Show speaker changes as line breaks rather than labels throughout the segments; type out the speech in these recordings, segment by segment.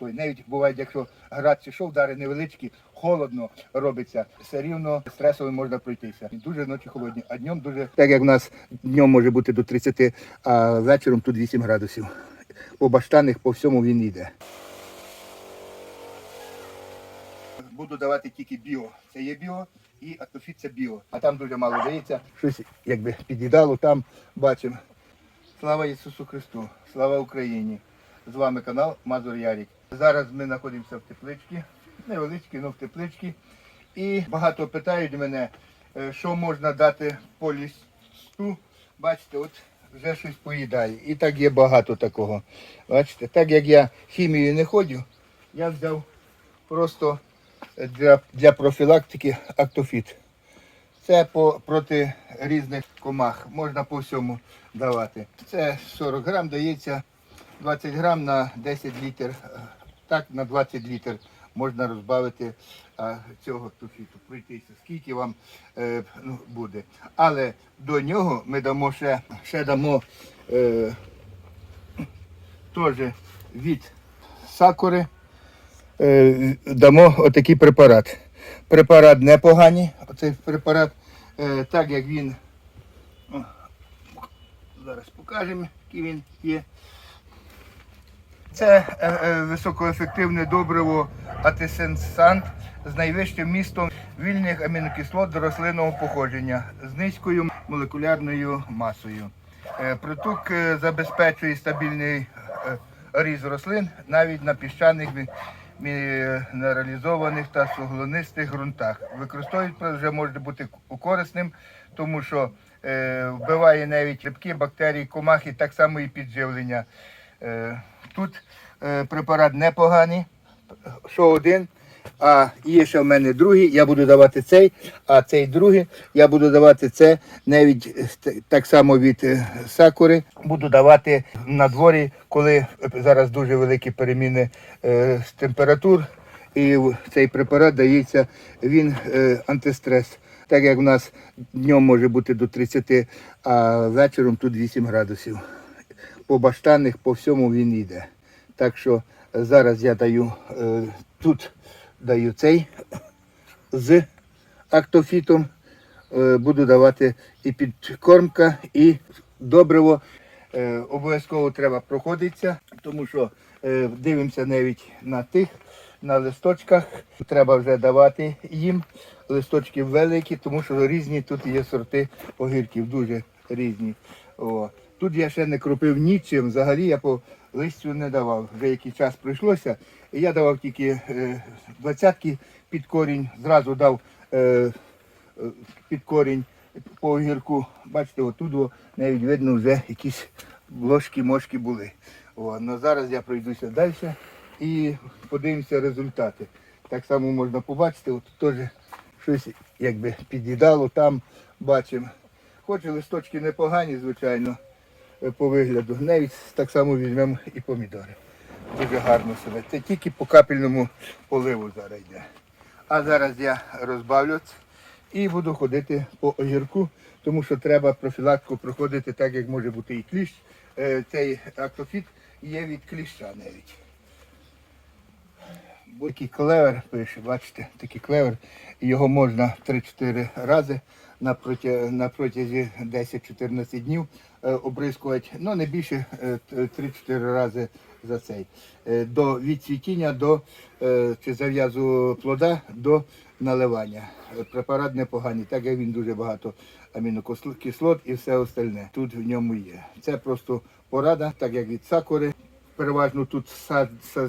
той. Навіть буває, якщо град чи що, удари невеличкі, холодно робиться, все рівно стресовим можна пройтися. І Дуже ночі холодні, а днем дуже так як в нас днем може бути до 30, а вечором тут 8 градусів. По баштанних по всьому він йде. Буду давати тільки біо. Це є біо і атофіт це біо. А там дуже мало дається. Щось якби під'їдало, там бачимо. Слава Ісусу Христу! Слава Україні! З вами канал Мазур Ярік. Зараз ми знаходимося в тепличці, невеличкі, але в тепличці. І багато питають мене, е, що можна дати по лісту. Бачите, от вже щось поїдає. І так є багато такого. Бачите, так як я хімією не ходжу, я взяв просто для, для профілактики актофіт. Це по, проти різних комах. Можна по всьому давати. Це 40 грам дається 20 грам на 10 літр. Е, Так, на 20 літр можна розбавити а, цього актофіту. Пройтися, скільки вам е, ну, буде. Але до нього ми дамо ще, ще дамо е, теж від сакури е, дамо отакий препарат. Препарат непоганий, оцей препарат, е, так як він, о, зараз покажемо, який він є. Це е, е, високоефективне добриво атисенсант з найвищим містом вільних амінокислот до рослинного походження з низькою молекулярною масою. Е, Проток забезпечує стабільний ріст рослин навіть на піщаних мінералізованих та суглинистих ґрунтах. Використовують вже може бути корисним, тому що вбиває навіть липкі бактерії, комахи, так само і підживлення. Е, Тут е, препарат непоганий, що один, а є ще в мене другий, я буду давати цей, а цей другий я буду давати це навіть е, так само від сакури. Буду давати на дворі, коли зараз дуже великі переміни температур. І цей препарат дається, він антистрес. Так як в нас днем може бути до 30, а вечором тут 8 градусів по баштанних, по всьому він йде. Так що е, зараз я даю е, тут даю цей з актофітом. Е, буду давати і підкормка, і добриво. Обов'язково треба проходитися, тому що дивимося навіть на тих, на листочках. Треба вже давати їм. Листочки великі, тому що різні тут є сорти огірків, дуже різні. О. Тут я ще не кропив нічим, взагалі я по листю не давав. Вже який час прийшлося. І я давав тільки е, двадцятки під корінь, зразу дав е, е, під корінь по огірку. Бачите, отут навіть видно вже якісь ложки-мошки були. О, ну, зараз я пройдуся далі і подивимося результати. Так само можна побачити, от теж щось якби під'їдало, там бачимо. Хоч листочки непогані, звичайно, по вигляду. Навіть так само візьмемо і помідори. Дуже гарно себе. Це тільки по капельному поливу зараз йде. А зараз я розбавлю і буду ходити по огірку, тому що треба профілактику проходити так, як може бути і кліщ. Е, Цей актофіт є від кліща навіть. Бо Такий клевер пише, бачите, такий клевер. Його можна 3-4 рази на, протязі 10-14 днів обрискувати, ну не більше е, т- 3-4 рази за цей. Е, до відцвітіння до е, чи зав'язу плода до наливання. Е, Препарат непоганий, так як він дуже багато амінокислот і все остальне тут в ньому є. Це просто порада, так як від сакури. Переважно тут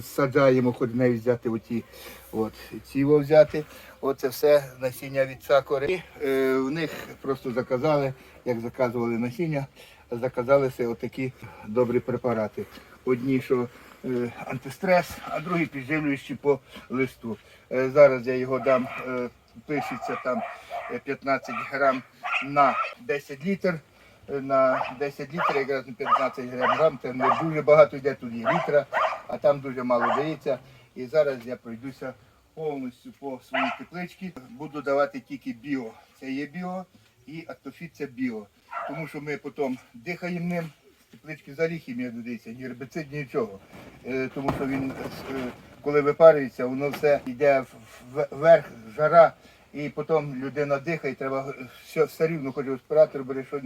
саджаємо, хоч навіть взяти оті, от, ціво взяти. Оце все насіння від сакури. І, е, в них просто заказали, як заказували насіння, заказалися отакі добрі препарати. Одні, що е, антистрес, а другі підживлюючі по листу. Е, зараз я його дам, е, пишеться там е, 15 грам на 10 літр. На 10 літрів, якраз на 15 грам, це не дуже багато йде, тут є літра, а там дуже мало дається. І зараз я пройдуся повністю по своїй тепличці. Буду давати тільки біо. Це є біо і актофіт це біо. Тому що ми потім дихаємо ним, теплички взагалі хімія додається, ні гербицид, нічого. Е, тому що він, е, коли випарюється, воно все йде вверх, жара, і потім людина дихає, треба все, все рівно, хоч респіратор бере щось,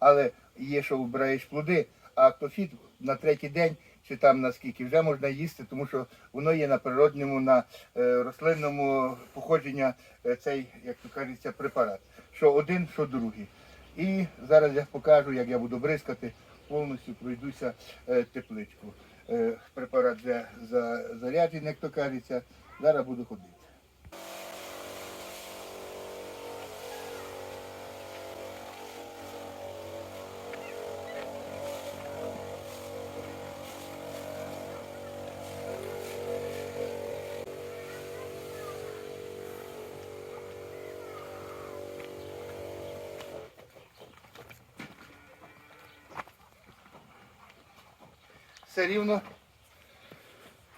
але є, що вбираєш плоди, а актофіт на третій день чи там наскільки вже можна їсти, тому що воно є на природньому, на е, рослинному походження е, цей, як то кажеться, препарат. Що один, що другий. І зараз я покажу, як я буду бризкати, повністю пройдуся е, тепличку. Е, препарат вже заряджень, як то кажеться. Зараз буду ходити. Все рівно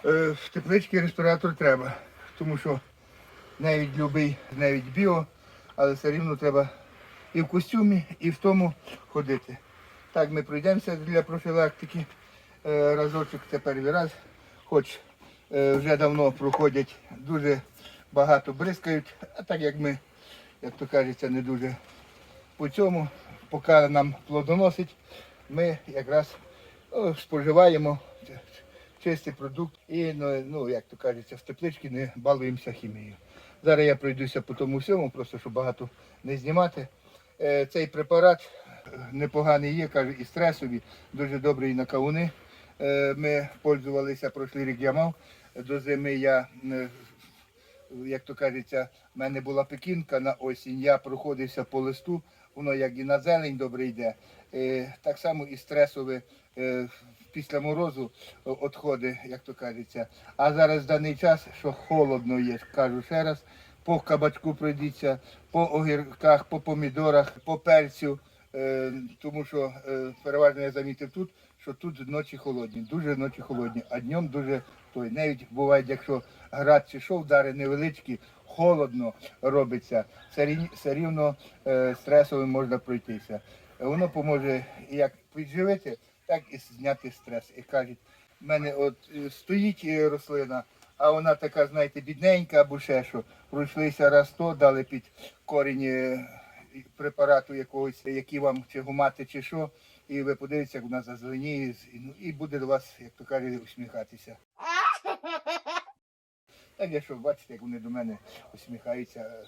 е, в тепличці респіратор треба. Тому що навіть любий, навіть біо, але все рівно треба і в костюмі, і в тому ходити. Так, ми пройдемося для профілактики. Е, разочок це перший раз, хоч е, вже давно проходять, дуже багато бризкають, а так як ми, як то кажеться, не дуже по цьому, поки нам плодоносить, ми якраз споживаємо чистий продукт і, ну, ну, як то кажеться, в тепличці не балуємося хімією. Зараз я пройдуся по тому всьому, просто щоб багато не знімати. Е, Цей препарат е, непоганий є, каже, і стресові, дуже добрий на кавуни. Е, Ми пользувалися прошлий рік я мав. До зими я е, як то кажеться, в мене була пекінка на осінь, я проходився по листу, воно як і на зелень добре йде. Е, так само і стресове е, після морозу відходи, як то кажеться. А зараз в даний час, що холодно є, кажу ще раз, по кабачку пройдіться, по огірках, по помідорах, по перцю. Е, тому що е, переважно я замітив тут, що тут ночі холодні, дуже ночі холодні, а днем дуже той. Навіть буває, якщо град чи що, вдари невеличкі, холодно робиться, все, рівно е, стресовим можна пройтися. Воно поможе як підживити, так і зняти стрес. І кажуть, в мене от стоїть рослина, а вона така, знаєте, бідненька або ще що. Пройшлися раз то, дали під корінь препарату якогось, який вам чи гумати, чи що, і ви подивитеся, як вона зазеленіє, і, ну, і буде до вас, як то кажуть, усміхатися. Так якщо бачите, як вони до мене усміхаються,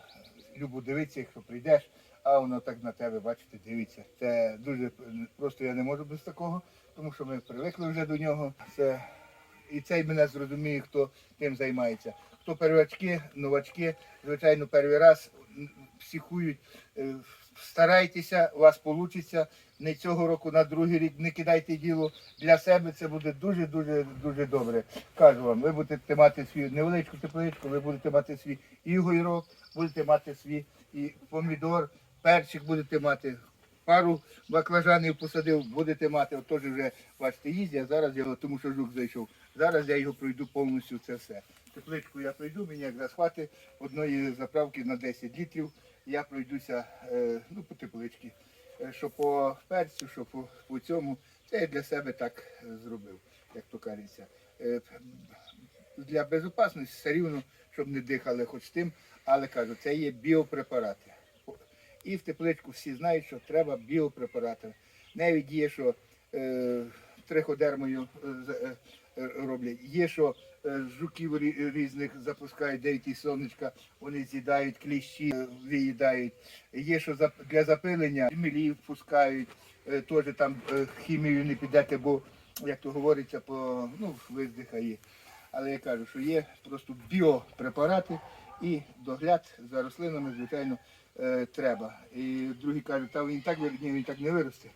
любо дивитися, якщо прийдеш, а воно так на тебе, бачите, дивиться. Це дуже просто я не можу без такого, тому що ми привикли вже до нього. Це і цей мене зрозуміє, хто тим займається. Хто первачки, новачки, звичайно, перший раз м, психують. Е, Старайтеся, у вас вийде. Не цього року, на другий рік не кидайте діло. Для себе це буде дуже, дуже, добре. Кажу вам, ви будете мати свою невеличку тепличку, ви будете мати свій і огірок, будете мати свій і помідор, перчик будете мати. Пару баклажанів посадив, будете мати, от теж вже бачите, їздять, зараз я тому що жук зайшов. Зараз я його пройду повністю це все. Тепличку я пройду, мені якраз хватить одної заправки на 10 літрів. Я пройдуся е, ну, по тепличці. Е, Що по перцю, що по, по цьому. Це я для себе так е, зробив, як то кажеться. Для безпечності все рівно, щоб не дихали хоч тим, але кажу, це є біопрепарати. І в тепличку всі знають, що треба біопрепарати. Навіть є, що е, триходермою е, роблять. Є, що е, жуків різних запускають, дають і сонечка, вони з'їдають кліщі, е, виїдають. Є, що для запилення мілів пускають, е, теж там е, хімію не підете, бо, як то говориться, по ну, виздихає. Але я кажу, що є просто біопрепарати і догляд за рослинами, звичайно, е, треба. І другі кажуть, та він так вир- він так не виросте.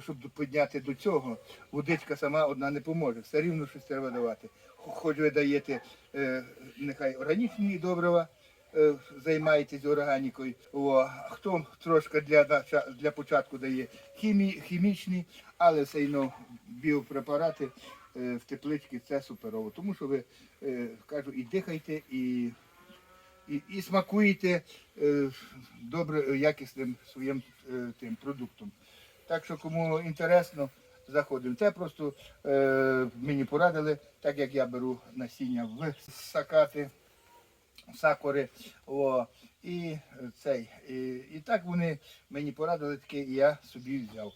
Щоб підняти до цього, водичка сама одна не поможе. Все рівно щось треба давати. Хоч ви даєте е, нехай органічні добрива, е, займаєтесь органікою. О, хто трошки для, для початку дає хімі, хімічні, але все одно біопрепарати е, в тепличці це суперово. Тому що ви е, кажу, і дихайте, і, і, і смакуєте е, добре, якісним своїм тим продуктом. Так що кому інтересно, заходимо. Це просто е, мені порадили, так як я беру насіння в сакати, сакури. О, і цей. І, і так вони мені порадили таке, і я собі взяв.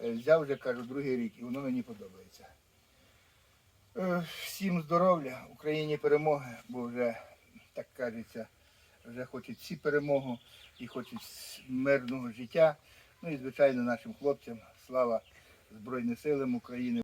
Е, Взяв вже, кажу, другий рік, і воно мені подобається. Е, Всім здоров'я, Україні перемоги, бо вже, так кажеться, вже хочуть всі перемогу і хочуть мирного життя. Ну і звичайно нашим хлопцям слава Збройним силам України.